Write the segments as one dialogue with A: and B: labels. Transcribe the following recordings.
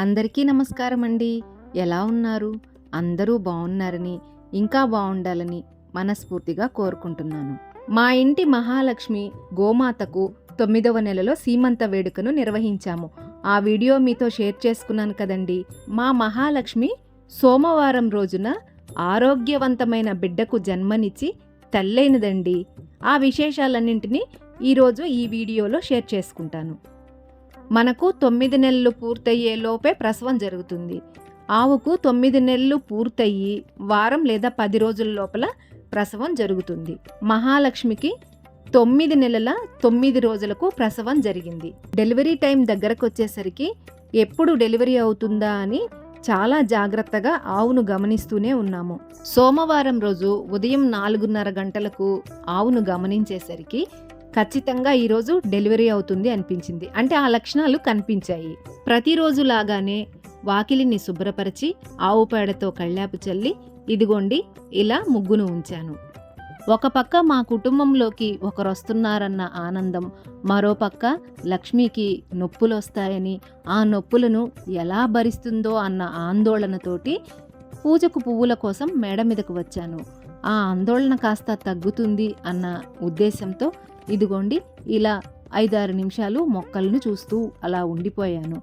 A: అందరికీ నమస్కారం అండి ఎలా ఉన్నారు? అందరూ బాగున్నారని ఇంకా బాగుండాలని మనస్ఫూర్తిగా కోరుకుంటున్నాను. మా ఇంటి మహాలక్ష్మి గోమాతకు తొమ్మిదవ నెలలో సీమంత వేడుకను నిర్వహించాము. ఆ వీడియో మీతో షేర్ చేసుకున్నాను కదండి. మా మహాలక్ష్మి సోమవారం రోజున ఆరోగ్యవంతమైన బిడ్డకు జన్మనిచ్చి తల్లైనదండి. ఆ విశేషాలన్నింటినీ ఈరోజు ఈ వీడియోలో షేర్ చేసుకుంటాను. మనకు తొమ్మిది నెలలు పూర్తయ్యే లోపే ప్రసవం జరుగుతుంది. ఆవుకు తొమ్మిది నెలలు పూర్తయ్యి వారం లేదా పది రోజుల లోపల ప్రసవం జరుగుతుంది. మహాలక్ష్మికి తొమ్మిది నెలల తొమ్మిది రోజులకు ప్రసవం జరిగింది. డెలివరీ టైం దగ్గరకు వచ్చేసరికి ఎప్పుడు డెలివరీ అవుతుందా అని చాలా జాగ్రత్తగా ఆవును గమనిస్తూనే ఉన్నాము. సోమవారం రోజు ఉదయం నాలుగున్నర గంటలకు ఆవును గమనించేసరికి ఖచ్చితంగా ఈరోజు డెలివరీ అవుతుంది అనిపించింది. అంటే ఆ లక్షణాలు కనిపించాయి. ప్రతిరోజు లాగానే వాకిలిని శుభ్రపరిచి ఆవు పేడతో కళ్ళాపు చల్లి ఇదిగోండి ఇలా ముగ్గును ఉంచాను. ఒక పక్క మా కుటుంబంలోకి ఒకరు వస్తున్నారన్న ఆనందం మరోపక్క లక్ష్మికి నొప్పులు వస్తాయని ఆ నొప్పులను ఎలా భరిస్తుందో అన్న ఆందోళనతోటి పూజకు పువ్వుల కోసం మేడ మీదకు వచ్చాను. ఆ ఆందోళన కాస్త తగ్గుతుంది అన్న ఉద్దేశంతో ఇదిగోండి ఇలా ఐదారు నిమిషాలు మొక్కలను చూస్తూ అలా ఉండిపోయాను.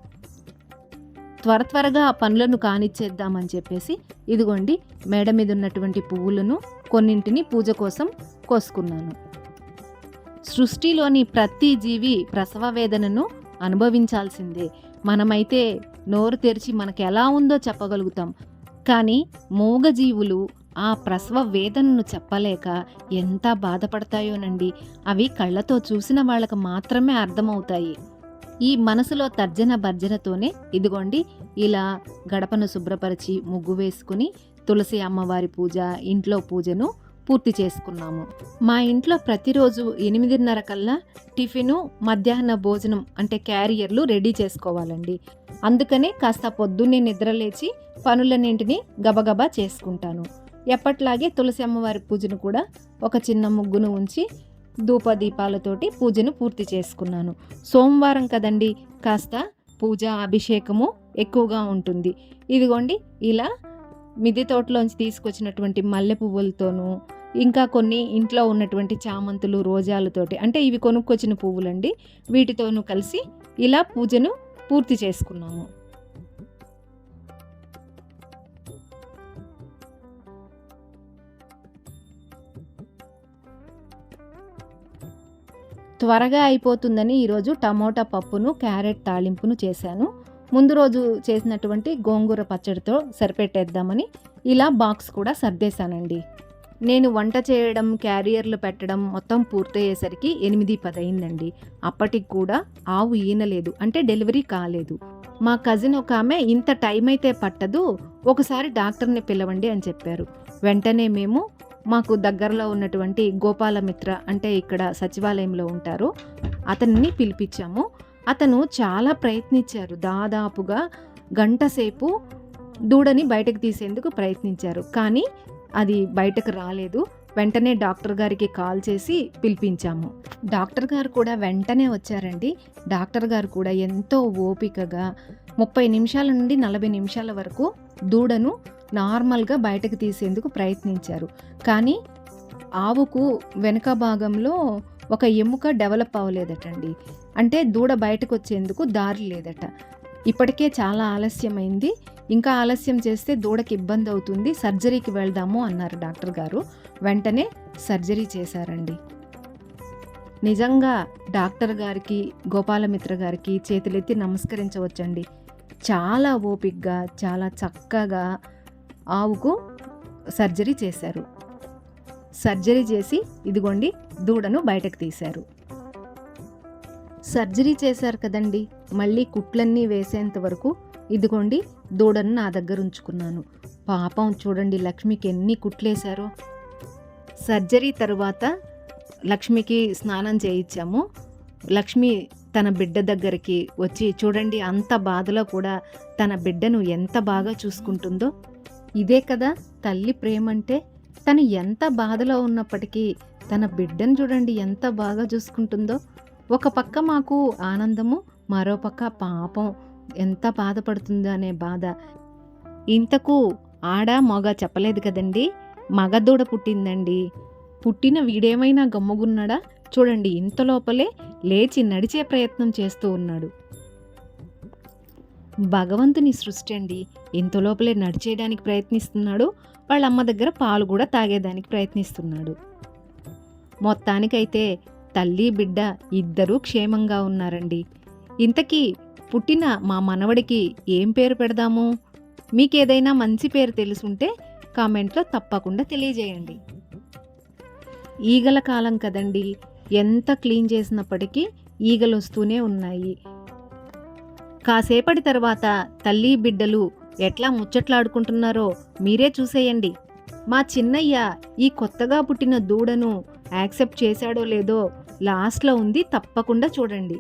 A: త్వర త్వరగా పనులను కానిచ్చేద్దామని చెప్పేసి ఇదిగోండి మేడ మీద ఉన్నటువంటి పువ్వులను కొన్నింటిని పూజ కోసం కోసుకున్నాను. సృష్టిలోని ప్రతి జీవి ప్రసవ వేదనను అనుభవించాల్సిందే. మనమైతే నోరు తెరిచి మనకు ఎలా ఉందో చెప్పగలుగుతాం. కానీ మూగజీవులు ఆ ప్రసవ వేదనను చెప్పలేక ఎంత బాధపడతాయోనండి. అవి కళ్ళతో చూసిన వాళ్ళకు మాత్రమే అర్థమవుతాయి. ఈ మనసులో తర్జన భర్జనతోనే ఇదిగోండి ఇలా గడపను శుభ్రపరిచి ముగ్గు వేసుకుని తులసి అమ్మవారి పూజ ఇంట్లో పూజను పూర్తి చేసుకున్నాము. మా ఇంట్లో ప్రతిరోజు ఎనిమిదిన్నర కల్లా టిఫిను మధ్యాహ్న భోజనం అంటే క్యారియర్లు రెడీ చేసుకోవాలండి. అందుకనే కాస్త పొద్దున్నే నిద్రలేచి పనులన్నింటినీ గబగబా చేసుకుంటాను. ఎప్పట్లాగే తులసి అమ్మవారి పూజను కూడా ఒక చిన్న ముగ్గును ఉంచి ధూపదీపాలతోటి పూజను పూర్తి చేసుకున్నాను. సోమవారం కదండి కాస్త పూజ అభిషేకము ఎక్కువగా ఉంటుంది. ఇదిగోండి ఇలా మిద్దె తోటలోంచి తీసుకొచ్చినటువంటి మల్లె పువ్వులతోనూ ఇంకా కొన్ని ఇంట్లో ఉన్నటువంటి చామంతులు రోజాలతోటి అంటే ఇవి కొనుక్కొచ్చిన పువ్వులండి వీటితోనూ కలిసి ఇలా పూజను పూర్తి చేసుకున్నాము. త్వరగా అయిపోతుందని ఈరోజు టమోటా పప్పును క్యారెట్ తాలింపును చేశాను. ముందు రోజు చేసినటువంటి గోంగూర పచ్చడితో సరిపెట్టేద్దామని ఇలా బాక్స్ కూడా సర్దేశానండి. నేను వంట చేయడం క్యారియర్లు పెట్టడం మొత్తం పూర్తయ్యేసరికి ఎనిమిది పది అయిందండి అప్పటికి కూడా ఆవు ఈనలేదు అంటే డెలివరీ కాలేదు. మా కజిన్ ఒక ఆమె ఇంత టైం అయితే పట్టదు ఒకసారి డాక్టర్ని పిలవండి అని చెప్పారు. వెంటనే మేము మాకు దగ్గరలో ఉన్నటువంటి గోపాలమిత్ర అంటే ఇక్కడ సచివాలయంలో ఉంటారు. అతన్ని పిలిపించాము. అతను చాలా ప్రయత్నించారు. దాదాపుగా గంటసేపు దూడని బయటకు తీసేందుకు ప్రయత్నించారు. కానీ అది బయటకు రాలేదు. వెంటనే డాక్టర్ గారికి కాల్ చేసి పిలిపించాము. డాక్టర్ గారు కూడా వెంటనే వచ్చారండి. డాక్టర్ గారు కూడా ఎంతో ఓపికగా ముప్పై నిమిషాల నుండి నలభై నిమిషాల వరకు దూడను నార్మల్గా బయటకు తీసేందుకు ప్రయత్నించారు. కానీ ఆవుకు వెనుక భాగంలో ఒక ఎముక డెవలప్ అవ్వలేదటండి. అంటే దూడ బయటకు వచ్చేందుకు దారి లేదట. ఇప్పటికే చాలా ఆలస్యమైంది. ఇంకా ఆలస్యం చేస్తే దూడకి ఇబ్బంది అవుతుంది. సర్జరీకి వెళ్దాము అన్నారు డాక్టర్ గారు. వెంటనే సర్జరీ చేశారండి. నిజంగా డాక్టర్ గారికి గోపాలమిత్ర గారికి చేతులెత్తి నమస్కరించవచ్చండి. చాలా ఓపిక్గా చాలా చక్కగా ఆవుకు సర్జరీ చేశారు. సర్జరీ చేసి ఇదిగోండి దూడను బయటకు తీశారు. సర్జరీ చేశారు కదండి. మళ్ళీ కుట్లన్నీ వేసేంత వరకు ఇదిగోండి దూడను నా దగ్గర ఉంచుకున్నాను. పాపం చూడండి లక్ష్మికి ఎన్ని కుట్లేశారో. సర్జరీ తరువాత లక్ష్మికి స్నానం చేయించాము. లక్ష్మి తన బిడ్డ దగ్గరికి వచ్చి చూడండి అంత బాధలో కూడా తన బిడ్డను ఎంత బాగా చూసుకుంటుందో. ఇదే కదా తల్లి ప్రేమంటే తను ఎంత బాధలో ఉన్నప్పటికీ తన బిడ్డను చూడండి ఎంత బాగా చూసుకుంటుందో. ఒక పక్క మాకు ఆనందము మరో పక్క పాపం. ఎంత బాధపడుతుందో అనే బాధ. ఇంతకు ఆడ మగ చెప్పలేదు కదండి. మగదూడ పుట్టిందండి. పుట్టిన వీడేమైనా గమ్ముగున్నాడా? చూడండి ఇంత లోపలే లేచి నడిచే ప్రయత్నం చేస్తూ ఉన్నాడు. భగవంతుని సృష్టి అండి. ఇంత లోపలే నడిచేయడానికి ప్రయత్నిస్తున్నాడు. వాళ్ళ అమ్మ దగ్గర పాలు కూడా తాగేదానికి ప్రయత్నిస్తున్నాడు. మొత్తానికైతే తల్లి బిడ్డ ఇద్దరూ క్షేమంగా ఉన్నారండి. ఇంతకీ పుట్టిన మా మనవడికి ఏం పేరు పెడదాము? మీకేదైనా మంచి పేరు తెలుసుంటే కామెంట్లో తప్పకుండా తెలియజేయండి. ఈగల కాలం కదండి. ఎంత క్లీన్ చేసినప్పటికీ ఈగలు వస్తూనే ఉన్నాయి. కాసేపటి తర్వాత తల్లి బిడ్డలు ఎట్లా ముచ్చట్లాడుకుంటున్నారో మీరే చూసేయండి. మా చిన్నయ్య ఈ కొత్తగా పుట్టిన దూడను యాక్సెప్ట్ చేశాడో లేదో లాస్ట్లో ఉంది తప్పకుండా చూడండి.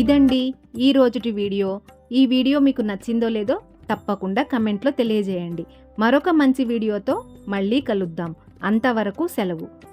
A: ఇదండి ఈ రోజుటి వీడియో. ఈ వీడియో మీకు నచ్చిందో లేదో తప్పకుండా కమెంట్లో తెలియజేయండి. మరొక మంచి వీడియోతో మళ్ళీ కలుద్దాం. అంతవరకు సెలవు.